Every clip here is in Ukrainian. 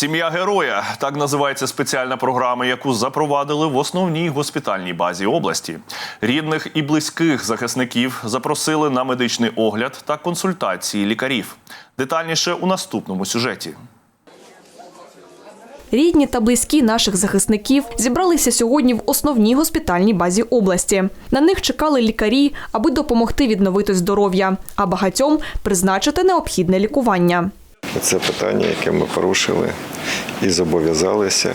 Сім'я героя так називається спеціальна програма, яку запровадили в основній госпітальній базі області. Рідних і близьких захисників запросили на медичний огляд та консультації лікарів. Детальніше у наступному сюжеті. Рідні та близькі наших захисників зібралися сьогодні в основній госпітальній базі області. На них чекали лікарі, аби допомогти відновити здоров'я, а багатьом призначити необхідне лікування. Це питання, яке ми порушили і зобов'язалися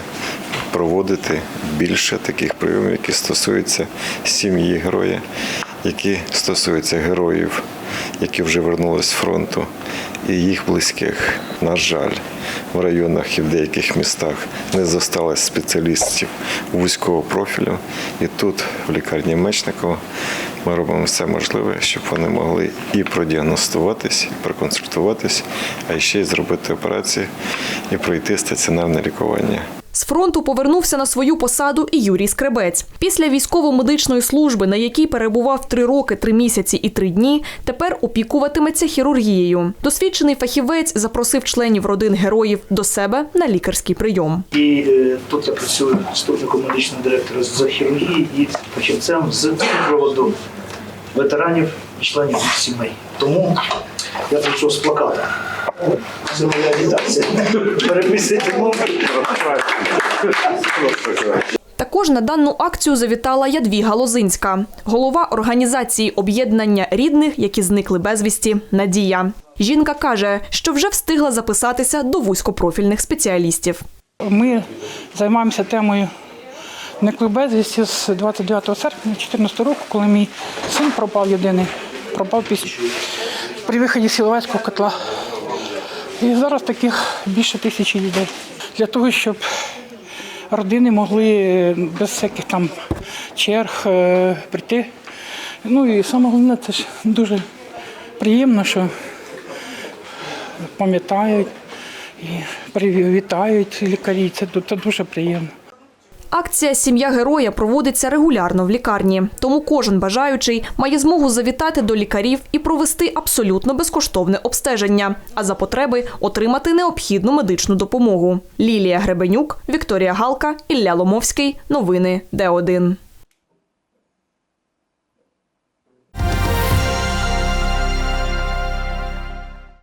проводити більше таких прийомів, які стосуються сім'ї героя, які стосуються героїв, які вже вернулись з фронту, і їх близьких. На жаль, в районах і в деяких містах не зосталось спеціалістів вузького профілю. І тут, в лікарні Мечникова, ми робимо все можливе, щоб вони могли і продіагностуватись, і проконсультуватись, а ще й зробити операції і пройти стаціонарне лікування. З фронту повернувся на свою посаду і Юрій Скребець. Після військово-медичної служби, на якій перебував три роки, три місяці і три дні, тепер опікуватиметься хірургією. Досвідчений фахівець запросив членів родин героїв до себе на лікарський прийом. І е, тут я працюю заступником медичного директора з хірургії і фахівцем з приводу ветеранів і членів сімей. Тому я прийшов з плаката. Це моя агітація. Переписуйте номер. Також на дану акцію завітала Ядвіга Лозинська, голова організації об'єднання рідних, які зникли безвісті. Надія. Жінка каже, що вже встигла записатися до вузькопрофільних спеціалістів. Ми займаємося темою зниклих безвісті з 29 серпня 2014 року, коли мій син пропав єдиний, пропав після при виході з Сіловецького котла. І зараз таких більше тисячі людей. Для того, щоб родини могли е, без всяких там черг е, прийти. Ну і саме головне, це ж дуже приємно, що пам'ятають і привітають лікарі. Це дуже приємно. Акція Сім'я героя проводиться регулярно в лікарні, тому кожен бажаючий має змогу завітати до лікарів і провести абсолютно безкоштовне обстеження, а за потреби отримати необхідну медичну допомогу. Лілія Гребенюк, Вікторія Галка, Ілля Ломовський. Новини Д1.